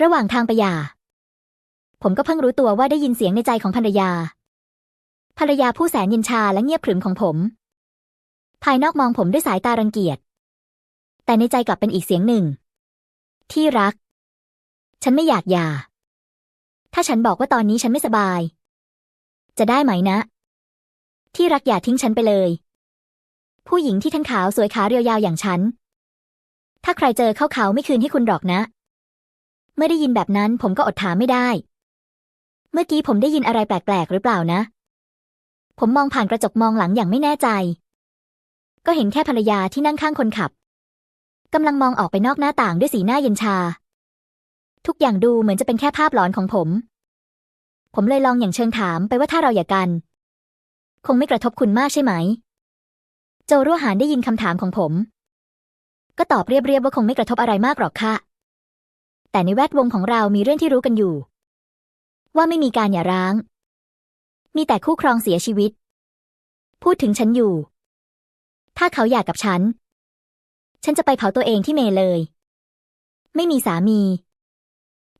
ระหว่างทางไปหย่า ผมก็เพิ่งรู้ตัวว่าได้ยินเสียงในใจของภรรยา ภรรยาผู้แสนเย็นชาและเงียบขรึมของผม ภายนอกมองผมด้วยสายตารังเกียจ แต่ในใจกลับเป็นอีกเสียงหนึ่ง ที่รัก ฉันไม่อยากหย่า ถ้าฉันบอกว่าตอนนี้ฉันไม่สบาย จะได้ไหมนะ ที่รักอย่าทิ้งฉันไปเลย ผู้หญิงที่ทั้งขาวสวยขาเรียวยาวอย่างฉันถ้าใครเจอเข้าเขาไม่คืนให้คุณหรอกนะ เมื่อได้ยินแบบนั้นผมก็อดถามไม่ได้ เมื่อกี้ผมได้ยินอะไรแปลกๆหรือเปล่านะ ผมมองผ่านกระจกมองหลังอย่างไม่แน่ใจ ก็เห็นแค่ภรรยาที่นั่งข้างคนขับกำลังมองออกไปนอกหน้าต่างด้วยสีหน้าเย็นชา ทุกอย่างดูเหมือนจะเป็นแค่ภาพหลอนของผม ผมเลยลองอย่างเชิงถามไปว่าถ้าเราอย่ากัน คงไม่กระทบคุณมากใช่ไหม โจรั่วหานได้ยินคำถามของผม ก็ตอบเรียบๆว่าคงไม่กระทบอะไรมากหรอกค่ะ แต่ในแวดวงของเรามีเรื่องที่รู้กันอยู่ ว่าไม่มีการหย่าร้าง มีแต่คู่ครองเสียชีวิต พูดถึงฉันอยู่ ถ้าเขาอยากกับฉัน ฉันจะไปเผาตัวเองที่เมเลย ไม่มีสามี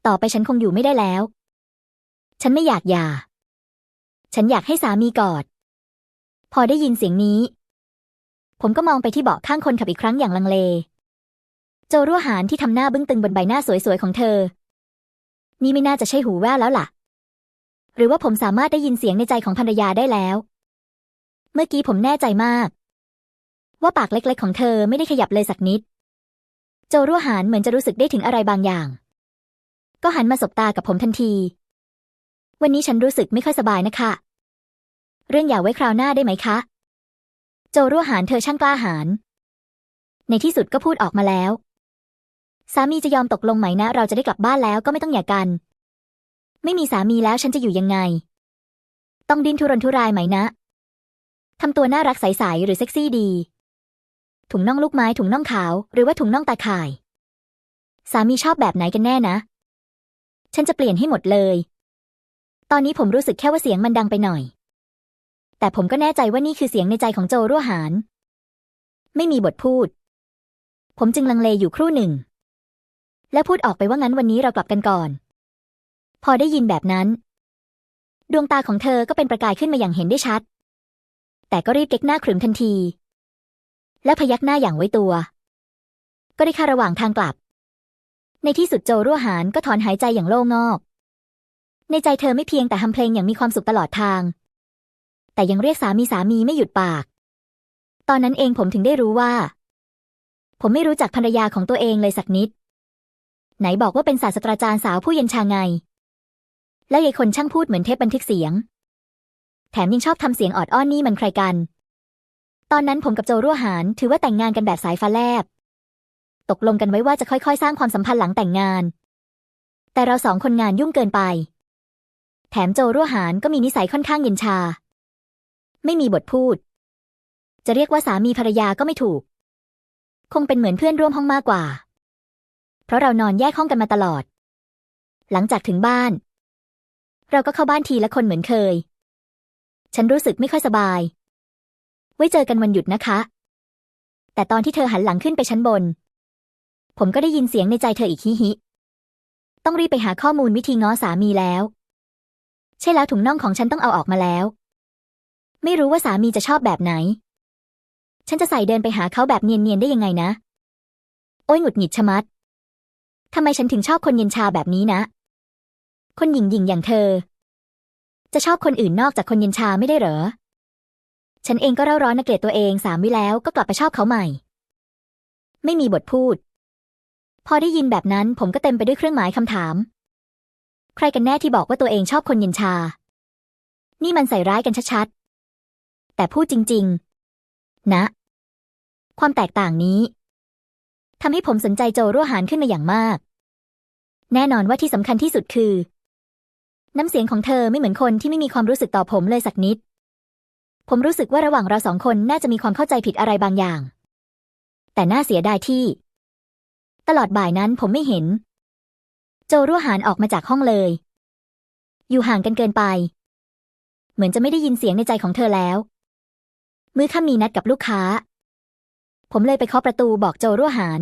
ต่อไปฉันคงอยู่ไม่ได้แล้ว ฉันไม่อยากหย่า ฉันอยากให้สามีกอด พอได้ยินเสียงนี้ ผมก็มองไปที่เบาะข้างคนขับอีกครั้งอย่างลังเล โจรั่วหานที่ทำหน้าบึ้งตึงบนใบหน้าสวยๆของเธอ นี่ไม่น่าจะใช่หูแว่วแล้วล่ะ หรือว่าผมสามารถได้ยินเสียงในใจของภรรยาได้แล้ว เมื่อกี้ผมแน่ใจมาก ว่าปากเล็กๆของเธอไม่ได้ขยับเลยสักนิด โจรั่วหานเหมือนจะรู้สึกได้ถึงอะไรบางอย่าง ก็หันมาสบตากับผมทันที วันนี้ฉันรู้สึกไม่ค่อยสบายนะคะ เรื่องอย่าไว้คราวหน้าได้ไหมคะ โจรั่วหานเธอช่างกล้าหาญในที่สุดก็พูดออกมาแล้ว สามีจะยอมตกลงไหมนะ เราจะได้กลับบ้านแล้วก็ไม่ต้องหย่ากัน ไม่มีสามีแล้วฉันจะอยู่ยังไง ต้องดิ้นทุรนทุรายไหมนะทำตัวน่ารักใสๆหรือเซ็กซี่ดี ถุงน่องลูกไม้ถุงน่องขาว หรือว่าถุงน่องตาข่าย สามีชอบแบบไหนกันแน่นะ ฉันจะเปลี่ยนให้หมดเลย ตอนนี้ผมรู้สึกแค่ว่าเสียงมันดังไปหน่อย แต่ผมก็แน่ใจว่านี่คือเสียงในใจของโจรั่วหาน ไม่มีบทพูด ผมจึงลังเลอยู่ครู่หนึ่ง แล้วพูดออกไปว่างั้นวันนี้เรากลับกันก่อน พอได้ยินแบบนั้น ดวงตาของเธอก็เป็นประกายขึ้นมาอย่างเห็นได้ชัด แต่ก็รีบเก๊กหน้าขรึมทันที และพยักหน้าอย่างไว้ตัว ก็ได้ค่าระหว่างทางกลับ ในที่สุดโจรั่วหานก็ถอนหายใจอย่างโล่งอก ในใจเธอไม่เพียงแต่ทำเพลงอย่างมีความสุขตลอดทาง แต่ยังเรียกสามีสามีไม่หยุดปาก ตอนนั้นเองผมถึงได้รู้ว่า ผมไม่รู้จักภรรยาของตัวเองเลยสักนิด ไหนบอกว่าเป็นศาสตราจารย์สาวผู้เย็นชาไง แล้วยายคนช่างพูดเหมือนเทปบันทึกเสียง แถมยังชอบทำเสียงออดอ้อนนี่มันใครกัน ตอนนั้นผมกับโจรั่วหานถือว่าแต่งงานกันแบบสายฟ้าแลบ ตกลงกันไว้ว่าจะค่อยๆ สร้างความสัมพันธ์หลังแต่งงาน แต่เราสองคนงานยุ่งเกินไป แถมโจรั่วหานก็มีนิสัยค่อนข้างเย็นชา ไม่มีบทพูด จะเรียกว่าสามีภรรยาก็ไม่ถูก คงเป็นเหมือนเพื่อนร่วมห้องมากกว่า ราะเรานอนแยกห้องกันมาตลอด หลังจากถึงบ้าน เราก็เข้าบ้านทีละคนเหมือนเคย ฉันรู้สึกไม่ค่อยสบาย ไว้เจอกันวันหยุดนะคะ แต่ตอนที่เธอหันหลังขึ้นไปชั้นบน ผมก็ได้ยินเสียงในใจเธออีกฮิฮิ ต้องรีบไปหาข้อมูลวิธีง้อสามีแล้ว ใช่แล้วถุงน่องของฉันต้องเอาออกมาแล้ว ไม่รู้ว่าสามีจะชอบแบบไหน ฉันจะใส่เดินไปหาเขาแบบเนียนๆได้ยังไงนะ โอ้ยหงุดหงิดชะมัด ทำไมฉันถึงชอบคนเย็นชาแบบนี้นะ คนหญิงหญิงอย่างเธอ จะชอบคนอื่นนอกจากคนเย็นชาไม่ได้เหรอ ฉันเองก็เร่าร้อนนะเกลียดตัวเองสามวิแล้วก็กลับไปชอบเขาใหม่ ไม่มีบทพูด พอได้ยินแบบนั้นผมก็เต็มไปด้วยเครื่องหมายคำถาม ใครกันแน่ที่บอกว่าตัวเองชอบคนเย็นชา นี่มันใส่ร้ายกันชัดๆ แต่พูดจริง ๆ นะ ความแตกต่างนี้ ทำให้ผมสนใจโจรั่วหานขึ้นมาอย่างมาก แน่นอนว่าที่สำคัญที่สุดคือ น้ำเสียงของเธอไม่เหมือนคนที่ไม่มีความรู้สึกต่อผมเลยสักนิด ผมรู้สึกว่าระหว่างเราสองคนน่าจะมีความเข้าใจผิดอะไรบางอย่าง แต่น่าเสียดายที่ ตลอดบ่ายนั้นผมไม่เห็น โจรั่วหานออกมาจากห้องเลย อยู่ห่างกันเกินไป เหมือนจะไม่ได้ยินเสียงในใจของเธอแล้ว มื้อค่ำมีนัดกับลูกค้า ผมเลยไปเคาะประตูบอกโจรั่วหาน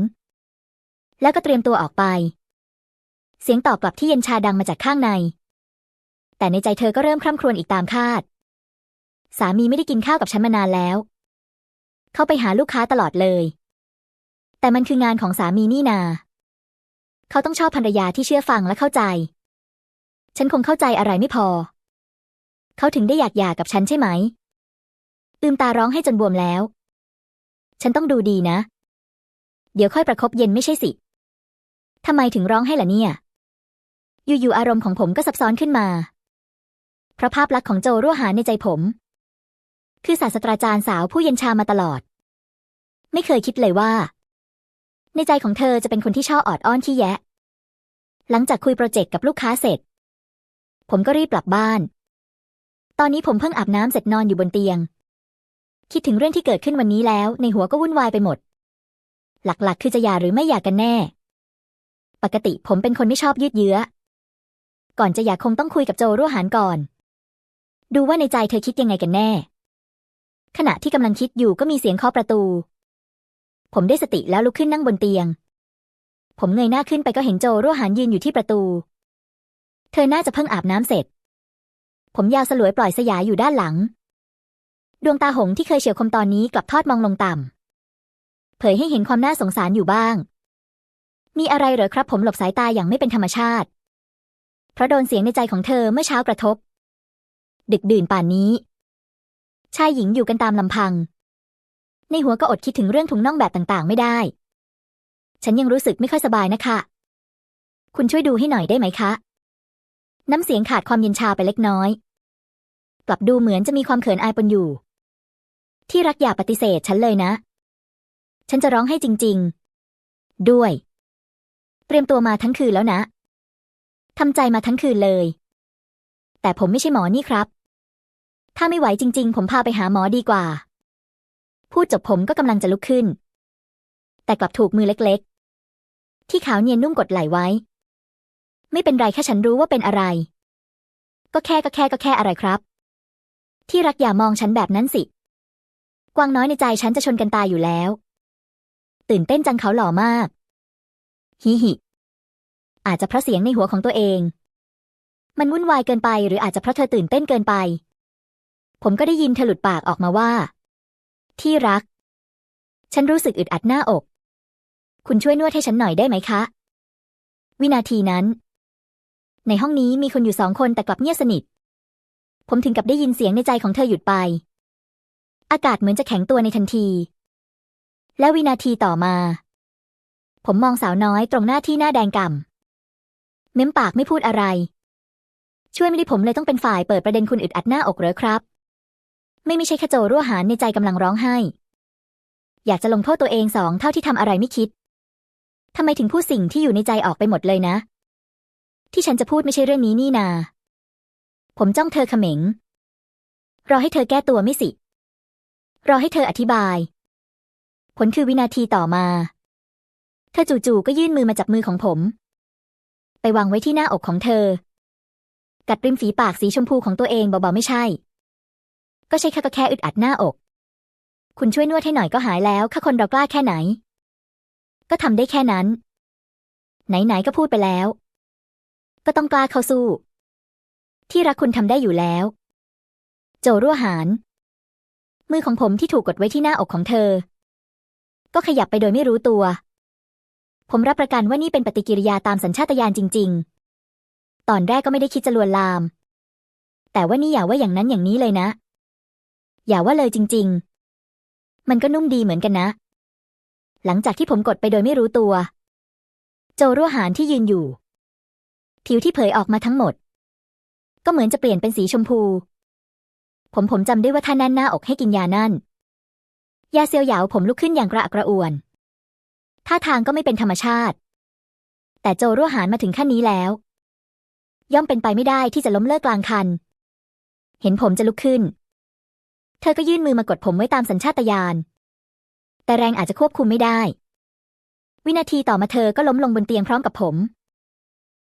แล้วก็เตรียมตัวออกไป เสียงตอบกลับที่เย็นชาดังมาจากข้างใน แต่ในใจเธอก็เริ่มคร่ำครวญอีกตามคาด สามีไม่ได้กินข้าวกับฉันมานานแล้ว เข้าไปหาลูกค้าตลอดเลย แต่มันคืองานของสามีนี่นา เขาต้องชอบภรรยาที่เชื่อฟังและเข้าใจ ฉันคงเข้าใจอะไรไม่พอ เขาถึงได้อยากหย่ากับฉันใช่ไหมตืมตาร้องให้จนบวมแล้ว ฉันต้องดูดีนะ เดี๋ยวค่อยประคบเย็นไม่ใช่สิ ทำไมถึงร้องให้ล่ะเนี่ย อยู่ๆอารมณ์ของผมก็ซับซ้อนขึ้นมา เพราะภาพลักษณ์ของโจรั่วหาในใจผม คือศาสตราจารย์สาวผู้เย็นชามาตลอด ไม่เคยคิดเลยว่า ในใจของเธอจะเป็นคนที่ชอบออดอ้อนขี้แยะ หลังจากคุยโปรเจกต์กับลูกค้าเสร็จ ผมก็รีบกลับบ้าน ตอนนี้ผมเพิ่งอาบน้ำเสร็จนอนอยู่บนเตียง คิดถึงเรื่องที่เกิดขึ้นวันนี้แล้ว ในหัวก็วุ่นวายไปหมด หลักๆ คือจะหย่าหรือไม่หย่ากันแน่ ปกติผมเป็นคนไม่ชอบยืดเยื้อ ก่อนจะหย่าคงต้องคุยกับโจรั่วหานก่อน ดูว่าในใจเธอคิดยังไงกันแน่ ขณะที่กำลังคิดอยู่ก็มีเสียงเคาะประตู ผมได้สติแล้วลุกขึ้นนั่งบนเตียง ผมเงยหน้าขึ้นไปก็เห็นโจรั่วหานยืนอยู่ที่ประตู เธอน่าจะเพิ่งอาบน้ำเสร็จ ผมยาวสลวยปล่อยสยายอยู่ด้านหลัง ดวงตาหงที่เคยเฉียวคมตอนนี้กลับทอดมองลงต่ำ เผยให้เห็นความน่าสงสารอยู่บ้าง มีอะไรเหรอครับผมหลบสายตาอย่างไม่เป็นธรรมชาติ เพราะโดนเสียงในใจของเธอเมื่อเช้ากระทบ ดึกดื่นป่านนี้ ชายหญิงอยู่กันตามลำพัง ในหัวก็อดคิดถึงเรื่องถุงน่องแบบต่างๆ ไม่ได้ ฉันยังรู้สึกไม่ค่อยสบายนะคะ คุณช่วยดูให้หน่อยได้ไหมคะ น้ำเสียงขาดความเย็นชาไปเล็กน้อย กลับดูเหมือนจะมีความเขินอายปนอยู่ ที่รักอย่าปฏิเสธฉันเลยนะ ฉันจะร้องให้จริง ๆ ด้วย เตรียมตัวมาทั้งคืนแล้วนะทำใจมาทั้งคืนเลย แต่ผมไม่ใช่หมอนี่ครับ ถ้าไม่ไหวจริง ๆ ผมพาไปหาหมอดีกว่า พูดจบผมก็กำลังจะลุกขึ้น แต่กลับถูกมือเล็ก ๆ ที่ขาวเนียนนุ่มกดไหลไว้ ไม่เป็นไรแค่ฉันรู้ว่าเป็นอะไร ก็แค่ก็แค่ก็แค่อะไรครับ ที่รักอย่ามองฉันแบบนั้นสิ กวางน้อยในใจฉันจะชนกันตายอยู่แล้ว ตื่นเต้นจังเขาหล่อมาก ฮิฮิ อาจจะเพราะเสียงในหัวของตัวเอง มันวุ่นวายเกินไปหรืออาจจะเพราะเธอตื่นเต้นเกินไป ผมก็ได้ยินเธอหลุดปากออกมาว่า ที่รัก ฉันรู้สึกอึดอัดหน้าอก คุณช่วยนวดให้ฉันหน่อยได้ไหมคะ วินาทีนั้น ในห้องนี้มีคนอยู่สองคนแต่กลับเงียบสนิท ผมถึงกับได้ยินเสียงในใจของเธอหยุดไป อากาศเหมือนจะแข็งตัวในทันที และวินาทีต่อมา ผมมองสาวน้อยตรงหน้าที่หน้าแดงก่ำเม้มปากไม่พูดอะไร ช่วยไม่ได้ผมเลยต้องเป็นฝ่ายเปิดประเด็นคุณอึดอัดหน้าอกเหรอครับ ไม่ไม่ใช่แค่โจรั่วหานในใจกำลังร้องไห้ อยากจะลงโทษตัวเองสองเท่าที่ทำอะไรไม่คิดทำไมถึงพูดสิ่งที่อยู่ในใจออกไปหมดเลยนะ ที่ฉันจะพูดไม่ใช่เรื่องนี้นี่นา ผมจ้องเธอเขม็งรอให้เธอแก้ตัวไม่สิ รอให้เธออธิบาย ผลคือวินาทีต่อมา เธอจู่ๆก็ยื่นมือมาจับมือของผม ไปวางไว้ที่หน้าอกของเธอ กัดริมฝีปากสีชมพูของตัวเองเบาๆไม่ใช่ ก็ใช่แค่ก็แค่อึดอัดหน้าอก คุณช่วยนวดให้หน่อยก็หายแล้วข้าคนเรากล้าแค่ไหน ก็ทำได้แค่นั้น ไหนๆก็พูดไปแล้ว ก็ต้องกล้าเข้าสู้ ที่รักคุณทำได้อยู่แล้ว โจรั่วหาน มือของผมที่ถูกกดไว้ที่หน้าอกของเธอ ก็ขยับไปโดยไม่รู้ตัว ผมรับประกันว่านี่เป็นปฏิกิริยาตามสัญชาตญาณจริง ๆ ตอนแรกก็ไม่ได้คิดจะลวนลาม แต่ว่านี่อย่าว่าอย่างนั้นอย่างนี้เลยนะ อย่าว่าเลยจริง ๆ มันก็นุ่มดีเหมือนกันนะ หลังจากที่ผมกดไปโดยไม่รู้ตัว โจรั่วหานที่ยืนอยู่ ผิวที่เผยออกมาทั้งหมด ก็เหมือนจะเปลี่ยนเป็นสีชมพู ผมผมจำได้ว่าท่าแน่นหน้าอกให้กินยานั่น ยาเซียวหยาวผมลุกขึ้นอย่างกระอักกระอ่วน ท่าทางก็ไม่เป็นธรรมชาติ แต่โจรั่วหานมาถึงขั้นนี้แล้ว ย่อมเป็นไปไม่ได้ที่จะล้มเลิกกลางคัน เห็นผมจะลุกขึ้น เธอก็ยื่นมือมากดผมไว้ตามสัญชาตญาณ แต่แรงอาจจะควบคุมไม่ได้ วินาทีต่อมาเธอก็ล้มลงบนเตียงพร้อมกับผม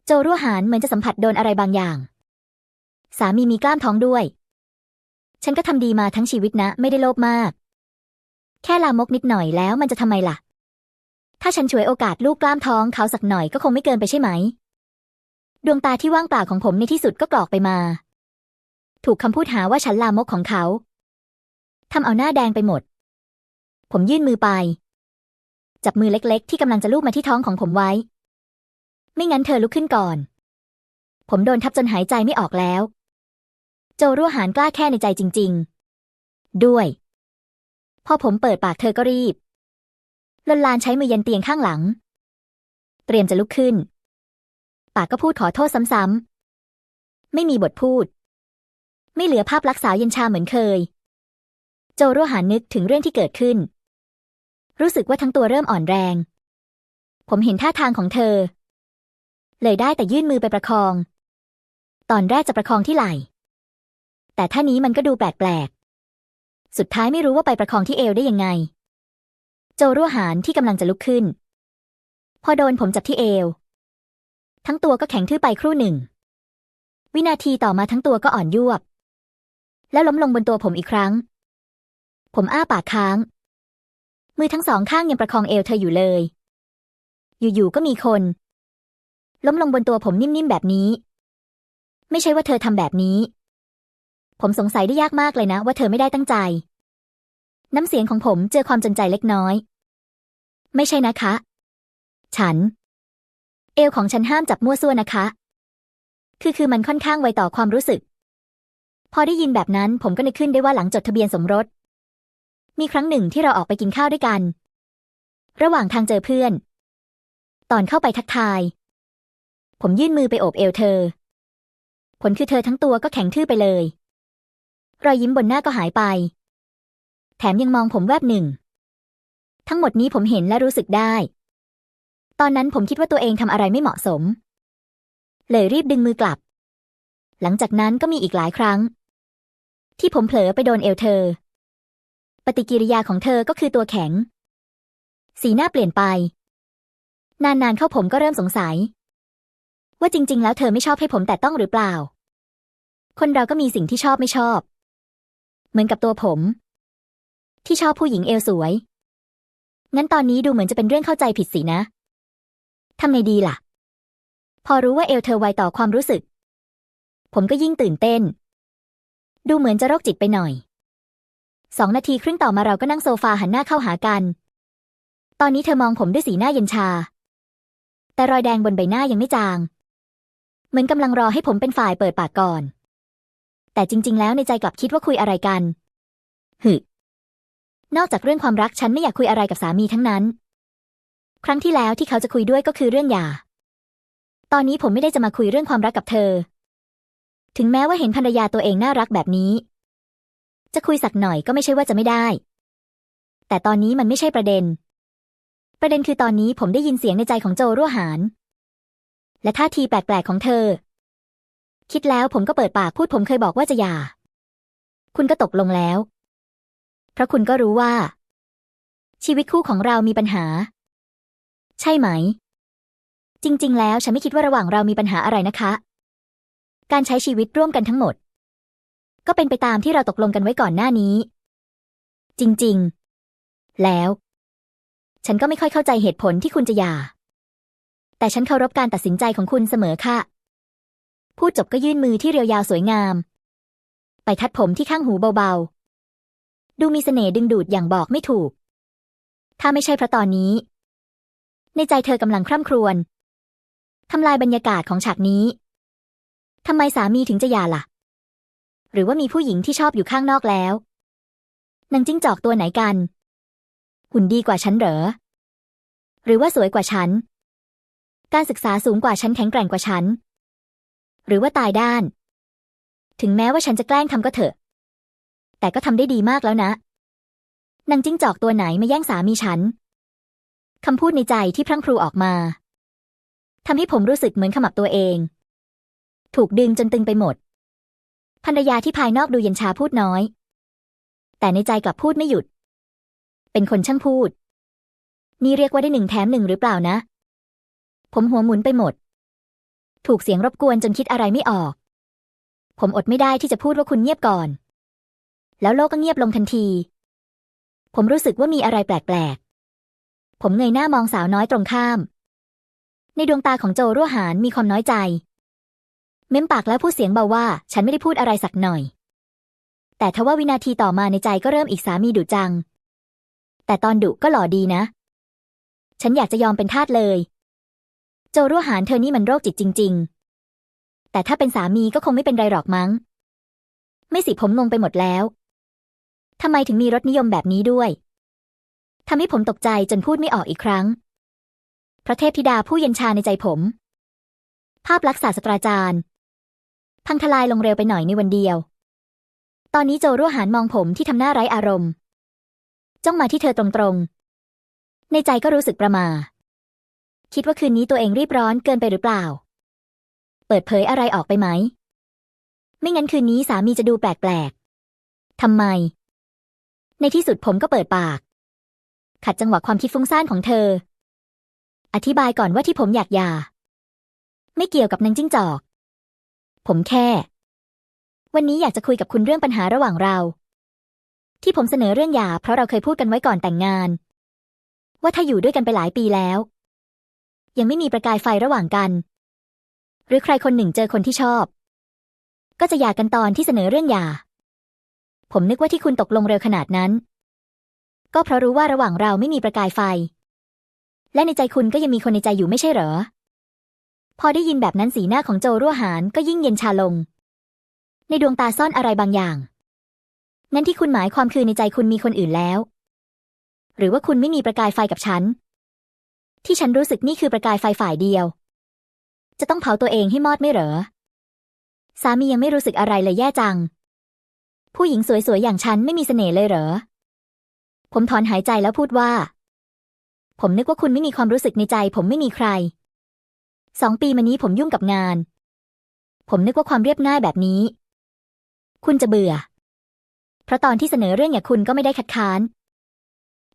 โจรั่วหานเหมือนจะสัมผัสโดนอะไรบางอย่าง สามีมีกล้ามท้องด้วย ฉันก็ทำดีมาทั้งชีวิตนะ ไม่ได้โลภมาก แค่ลามกนิดหน่อยแล้วมันจะทำไมล่ะ ถ้าฉันช่วยโอกาสลูกกล้ามท้องเขาสักหน่อยก็คงไม่เกินไปใช่ไหม ดวงตาที่ว่างเปล่าของผมในที่สุดก็กรอกไปมา ถูกคำพูดหาว่าฉันลามกของเขาทำเอาหน้าแดงไปหมด ผมยื่นมือไป จับมือเล็กๆ ที่กำลังจะลูบมาที่ท้องของผมไว้ ไม่งั้นเธอลุกขึ้นก่อน ผมโดนทับจนหายใจไม่ออกแล้ว โจรั่วหานกล้าแค่ในใจจริง ๆ ด้วย พอผมเปิดปากเธอก็รีบลนลานใช้มือยันเตียงข้างหลัง เตรียมจะลุกขึ้น ปากก็พูดขอโทษซ้ำๆ ไม่มีบทพูด ไม่เหลือภาพลักษณ์สาวเย็นชาเหมือนเคย โจรั่วหานนึกถึงเรื่องที่เกิดขึ้น รู้สึกว่าทั้งตัวเริ่มอ่อนแรง ผมเห็นท่าทางของเธอ เลยได้แต่ยื่นมือไปประคอง ตอนแรกจะประคองที่ไหล่ แต่ท่านี้มันก็ดูแปลกๆ สุดท้ายไม่รู้ว่าไปประคองที่เอวได้ยังไง โจรั่วหานที่กำลังจะลุกขึ้น พอโดนผมจับที่เอว ทั้งตัวก็แข็งทื่อไปครู่หนึ่ง วินาทีต่อมาทั้งตัวก็อ่อนยวบ แล้วล้มลงบนตัวผมอีกครั้ง ผมอ้าปากค้าง มือทั้งสองข้างยังประคองเอวเธออยู่เลย อยู่ๆก็มีคน ล้มลงบนตัวผมนิ่มๆแบบนี้ ไม่ใช่ว่าเธอทำแบบนี้ ผมสงสัยได้ยากมากเลยนะ ว่าเธอไม่ได้ตั้งใจ น้ำเสียงของผมเจอความจนใจเล็กน้อย ไม่ใช่นะคะ ฉัน เอวของฉันห้ามจับมั่วซั่วนะคะ คือคือมันค่อนข้างไวต่อความรู้สึก พอได้ยินแบบนั้นผมก็นึกขึ้นได้ว่าหลังจดทะเบียนสมรส มีครั้งหนึ่งที่เราออกไปกินข้าวด้วยกัน ระหว่างทางเจอเพื่อน ตอนเข้าไปทักทาย ผมยื่นมือไปโอบเอวเธอ ผลคือเธอทั้งตัวก็แข็งทื่อไปเลย รอยยิ้มบนหน้าก็หายไป แถมยังมองผมแวบหนึ่ง ทั้งหมดนี้ผมเห็นและรู้สึกได้ ตอนนั้นผมคิดว่าตัวเองทำอะไรไม่เหมาะสม เลยรีบดึงมือกลับ หลังจากนั้นก็มีอีกหลายครั้ง ที่ผมเผลอไปโดนเอวเธอ ปฏิกิริยาของเธอก็คือตัวแข็ง สีหน้าเปลี่ยนไป นานๆเข้าผมก็เริ่มสงสัย ว่าจริง ๆ แล้วเธอไม่ชอบให้ผมแต่ต้องหรือเปล่าคนเราก็มีสิ่งที่ชอบไม่ชอบ มือนกับตัวผม ที่ชอบผู้หญิงเอวสวย งั้นตอนนี้ดูเหมือนจะเป็นเรื่องเข้าใจผิดสินะทำไงดีล่ะ พอรู้ว่าเอลเธอไวต่อความรู้สึก ผมก็ยิ่งตื่นเต้น ดูเหมือนจะโรคจิตไปหน่อย สองนาทีครึ่งต่อมาเราก็นั่งโซฟาหันหน้าเข้าหากัน ตอนนี้เธอมองผมด้วยสีหน้าเย็นชา แต่รอยแดงบนใบหน้ายังไม่จาง เหมือนกำลังรอให้ผมเป็นฝ่ายเปิดปากก่อน แต่จริง ๆ แล้วในใจกลับคิดว่าคุยอะไรกัน หึ นอกจากเรื่องความรักฉันไม่อยากคุยอะไรกับสามีทั้งนั้น ครั้งที่แล้วที่เขาจะคุยด้วยก็คือเรื่องหย่า ตอนนี้ผมไม่ได้จะมาคุยเรื่องความรักกับเธอ ถึงแม้ว่าเห็นภรรยาตัวเองน่ารักแบบนี้ จะคุยสักหน่อยก็ไม่ใช่ว่าจะไม่ได้ แต่ตอนนี้มันไม่ใช่ประเด็น ประเด็นคือตอนนี้ผมได้ยินเสียงในใจของโจรั่วหานและท่าทีแปลกๆของเธอ คิดแล้วผมก็เปิดปากพูดผมเคยบอกว่าจะหย่า คุณก็ตกลงแล้ว เพราะคุณก็รู้ว่า ชีวิตคู่ของเรามีปัญหา ใช่ไหม จริง ๆ แล้วฉันไม่คิดว่าระหว่างเรามีปัญหาอะไรนะคะ การใช้ชีวิตร่วมกันทั้งหมด ก็เป็นไปตามที่เราตกลงกันไว้ก่อนหน้านี้ จริง ๆ แล้ว ฉันก็ไม่ค่อยเข้าใจเหตุผลที่คุณจะหย่า แต่ฉันเคารพการตัดสินใจของคุณเสมอค่ะ พูดจบก็ยื่นมือที่เรียวยาวสวยงาม ไปทัดผมที่ข้างหูเบาๆ ดูมีเสน่ห์ดึงดูดอย่างบอกไม่ถูก ถ้าไม่ใช่เพราะตอนนี้ ในใจเธอกำลังคร่ำครวญทำลายบรรยากาศของฉากนี้ทำไมสามีถึงจะหย่าล่ะ หรือว่ามีผู้หญิงที่ชอบอยู่ข้างนอกแล้วนางจิ้งจอกตัวไหนกัน หุ่นดีกว่าฉันเหรอ หรือว่าสวยกว่าฉัน การศึกษาสูงกว่าฉันแข็งแกร่งกว่าฉัน หรือว่าตายด้าน ถึงแม้ว่าฉันจะแกล้งทำก็เถอะ แต่ก็ทำได้ดีมากแล้วนะนางจิ้งจอกตัวไหนมาแย่งสามีฉันคำพูดในใจที่พรั่งพรูออกมาทำให้ผมรู้สึกเหมือนขมับตัวเอง ถูกดึงจนตึงไปหมด ภรรยาที่ภายนอกดูเย็นชาพูดน้อย แต่ในใจกลับพูดไม่หยุด เป็นคนช่างพูด นี่เรียกว่าได้หนึ่งแถมหนึ่งหรือเปล่านะ ผมหัวหมุนไปหมด ถูกเสียงรบกวนจนคิดอะไรไม่ออก ผมอดไม่ได้ที่จะพูดว่าคุณเงียบก่อน แล้วโลกก็เงียบลงทันที ผมรู้สึกว่ามีอะไรแปลกๆ ผมเงยหน้ามองสาวน้อยตรงข้าม ในดวงตาของโจรั่วหานมีความน้อยใจ เม้มปากแล้วพูดเสียงเบาว่า ฉันไม่ได้พูดอะไรสักหน่อย แต่ทว่าวินาทีต่อมาในใจก็เริ่มอีกสามีดุจัง แต่ตอนดุก็หล่อดีนะ ฉันอยากจะยอมเป็นทาสเลย โจรั่วหานเธอนี่มันโรคจิตจริง ๆ แต่ถ้าเป็นสามีก็คงไม่เป็นไรหรอกมั้ง ไม่สิผมงงไปหมดแล้วทำไมถึงมีรสนิยมแบบนี้ด้วยทำให้ผมตกใจจนพูดไม่ออกอีกครั้ง พระเทพธิดาผู้เย็นชาในใจผม ภาพลักษณ์ศาสตราจารย์ พังทลายลงเร็วไปหน่อยในวันเดียว ตอนนี้โจรั่วหานมองผมที่ทำหน้าไร้อารมณ์ จ้องมาที่เธอตรงๆ ในใจก็รู้สึกประมา คิดว่าคืนนี้ตัวเองรีบร้อนเกินไปหรือเปล่า เปิดเผยอะไรออกไปไหม ไม่งั้นคืนนี้สามีจะดูแปลกๆทำไม ในที่สุดผมก็เปิดปาก ขัดจังหวะความคิดฟุ้งซ่านของเธอ อธิบายก่อนว่าที่ผมอยากหย่า ไม่เกี่ยวกับนางจิ้งจอก ผมแค่ วันนี้อยากจะคุยกับคุณเรื่องปัญหาระหว่างเรา ที่ผมเสนอเรื่องหย่าเพราะเราเคยพูดกันไว้ก่อนแต่งงาน ว่าถ้าอยู่ด้วยกันไปหลายปีแล้ว ยังไม่มีประกายไฟระหว่างกัน หรือใครคนหนึ่งเจอคนที่ชอบ ก็จะหย่ากันตอนที่เสนอเรื่องหย่า ผมนึกว่าที่คุณตกลงเร็วขนาดนั้น ก็เพราะรู้ว่าระหว่างเราไม่มีประกายไฟ และในใจคุณก็ยังมีคนในใจอยู่ไม่ใช่เหรอ พอได้ยินแบบนั้นสีหน้าของโจรั่วหานก็ยิ่งเย็นชาลง ในดวงตาซ่อนอะไรบางอย่างนั่นที่คุณหมายความคือในใจคุณมีคนอื่นแล้ว หรือว่าคุณไม่มีประกายไฟกับฉัน ที่ฉันรู้สึกนี่คือประกายไฟฝ่ายเดียว จะต้องเผาตัวเองให้มอดไม่เหรอ สามียังไม่รู้สึกอะไรเลยแย่จัง ผู้หญิงสวยๆ อย่างฉันไม่มีเสน่ห์เลยเหรอ ผมถอนหายใจแล้วพูดว่า ผมนึกว่าคุณไม่มีความรู้สึกในใจ ผมไม่มีใคร สองปีมานี้ผมยุ่งกับงาน ผมนึกว่าความเรียบง่ายแบบนี้ คุณจะเบื่อ เพราะตอนที่เสนอเรื่องอย่างคุณก็ไม่ได้คัดค้าน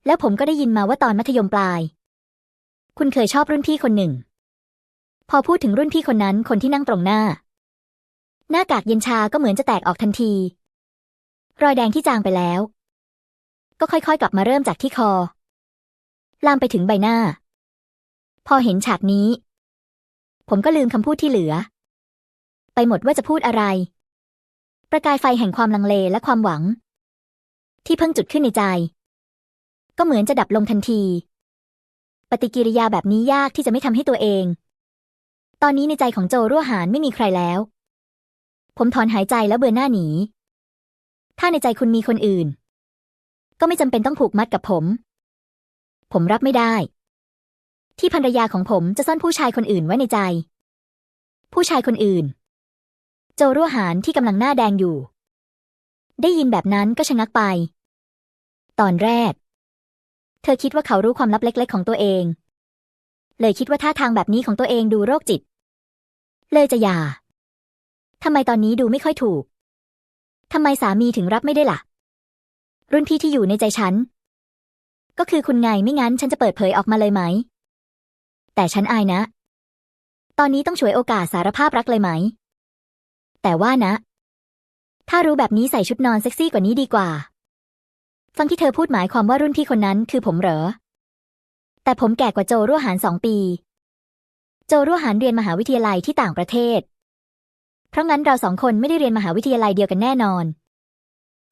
แล้วผมก็ได้ยินมาว่าตอนมัธยมปลาย คุณเคยชอบรุ่นพี่คนหนึ่ง พอพูดถึงรุ่นพี่คนนั้นคนที่นั่งตรงหน้า หน้ากากเย็นชาก็เหมือนจะแตกออกทันที รอยแดงที่จางไปแล้ว ก็ค่อยๆ กลับมาเริ่มจากที่คอ ลามไปถึงใบหน้า พอเห็นฉากนี้ ผมก็ลืมคำพูดที่เหลือ ไปหมดว่าจะพูดอะไร ประกายไฟแห่งความลังเลและความหวัง ที่เพิ่งจุดขึ้นในใจ ก็เหมือนจะดับลงทันที ปฏิกิริยาแบบนี้ยากที่จะไม่ทำให้ตัวเอง ตอนนี้ในใจของโจรั่วหานไม่มีใครแล้ว ผมถอนหายใจแล้วเบือนหน้าหนี ถ้าในใจคุณมีคนอื่น ก็ไม่จำเป็นต้องผูกมัดกับผม ผมรับไม่ได้ ที่ภรรยาของผมจะซ่อนผู้ชายคนอื่นไว้ในใจ ผู้ชายคนอื่น โจรั่วหานที่กำลังหน้าแดงอยู่ ได้ยินแบบนั้นก็ชะงักไป ตอนแรก เธอคิดว่าเขารู้ความลับเล็กๆ ของตัวเอง เลยคิดว่าท่าทางแบบนี้ของตัวเองดูโรคจิต เลยจะหย่าทำไมตอนนี้ดูไม่ค่อยถูกทำไมสามีถึงรับไม่ได้ล่ะ รุ่นพี่ที่อยู่ในใจฉัน ก็คือคุณไงไม่งั้นฉันจะเปิดเผยออกมาเลยไหม แต่ฉันอายนะ ตอนนี้ต้องฉวยโอกาสสารภาพรักเลยไหม แต่ว่านะ ถ้ารู้แบบนี้ใส่ชุดนอนเซ็กซี่กว่านี้ดีกว่า ฟังที่เธอพูดหมายความว่ารุ่นพี่คนนั้นคือผมเหรอ แต่ผมแก่กว่าโจรั่วหานสองปี โจรั่วหานเรียนมหาวิทยาลัยที่ต่างประเทศ เพราะงั้นเราสองคนไม่ได้เรียนมหาวิทยาลัยเดียวกันแน่นอน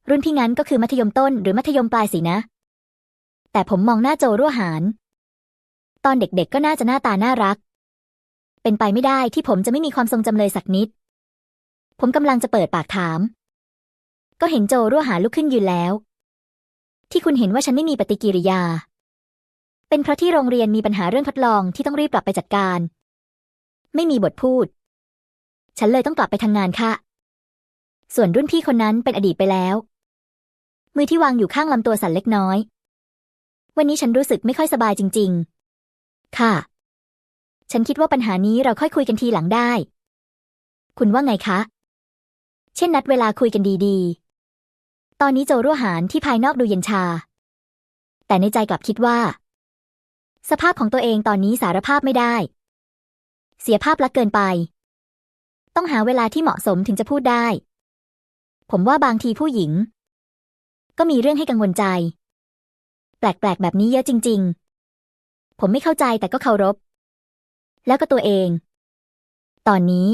รุ่นพี่งั้นก็คือมัธยมต้นหรือมัธยมปลายสินะ แต่ผมมองหน้าโจรั่วหานตอนเด็กๆก็น่าจะหน้าตาน่ารัก เป็นไปไม่ได้ที่ผมจะไม่มีความทรงจำเลยสักนิด ผมกำลังจะเปิดปากถาม ก็เห็นโจรั่วหานลุกขึ้นยืนแล้ว ที่คุณเห็นว่าฉันไม่มีปฏิกิริยา เป็นเพราะที่โรงเรียนมีปัญหาเรื่องทดลองที่ต้องรีบกลับไปจัดการ ไม่มีบทพูด ฉันเลยต้องกลับไปทำงานค่ะ ส่วนรุ่นพี่คนนั้นเป็นอดีตไปแล้ว มือที่วางอยู่ข้างลำตัวสั่นเล็กน้อย วันนี้ฉันรู้สึกไม่ค่อยสบายจริง ๆ ค่ะ ฉันคิดว่าปัญหานี้เราค่อยคุยกันทีหลังได้ คุณว่าไงคะ เช่นนัดเวลาคุยกันดีๆ ตอนนี้โจรั่วหานที่ภายนอกดูเย็นชา แต่ในใจกลับคิดว่า สภาพของตัวเองตอนนี้สารภาพไม่ได้ เสียภาพลักษณ์เกินไป ต้องหาเวลาที่เหมาะสมถึงจะพูดได้ ผมว่าบางทีผู้หญิง ก็มีเรื่องให้กังวลใจ แปลกๆแบบนี้เยอะจริง ๆ ผมไม่เข้าใจแต่ก็เคารพ แล้วก็ตัวเอง ตอนนี้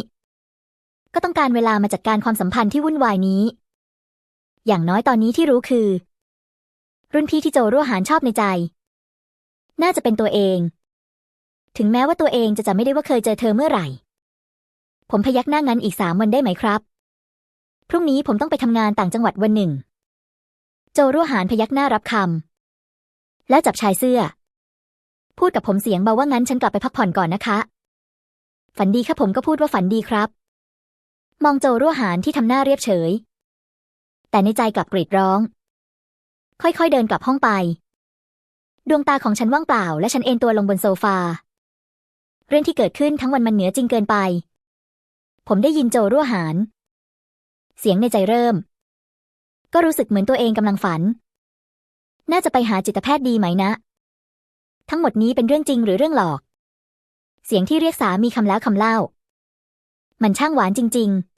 ก็ต้องการเวลามาจัดการความสัมพันธ์ที่วุ่นวายนี้ อย่างน้อยตอนนี้ที่รู้คือ รุ่นพี่ที่โจรั่วหานชอบในใจ น่าจะเป็นตัวเอง ถึงแม้ว่าตัวเองจะจำไม่ได้ว่าเคยเจอเธอเมื่อไหร่ ผมพยักหน้างั้นอีกสามวันได้ไหมครับ พรุ่งนี้ผมต้องไปทำงานต่างจังหวัดวันหนึ่ง โจรั่วหานพยักหน้ารับคำแล้วจับชายเสื้อ พูดกับผมเสียงเบาว่างั้นฉันกลับไปพักผ่อนก่อนนะคะ ฝันดีค่ะผมก็พูดว่าฝันดีครับ มองโจรั่วหานที่ทำหน้าเรียบเฉย แต่ในใจกลับกรีดร้อง ค่อยๆเดินกลับห้องไป ดวงตาของฉันว่างเปล่า และฉันเอนตัวลงบนโซฟา เรื่องที่เกิดขึ้นทั้งวันมันเหนือจริงเกินไป ผมได้ยินโจรั่วหานเสียงในใจเริ่ม ก็รู้สึกเหมือนตัวเองกำลังฝัน น่าจะไปหาจิตแพทย์ดีไหมนะ ทั้งหมดนี้เป็นเรื่องจริงหรือเรื่องหลอก เสียงที่เรียกสามีคำแล้วคำเล่า มันช่างหวานจริง ๆ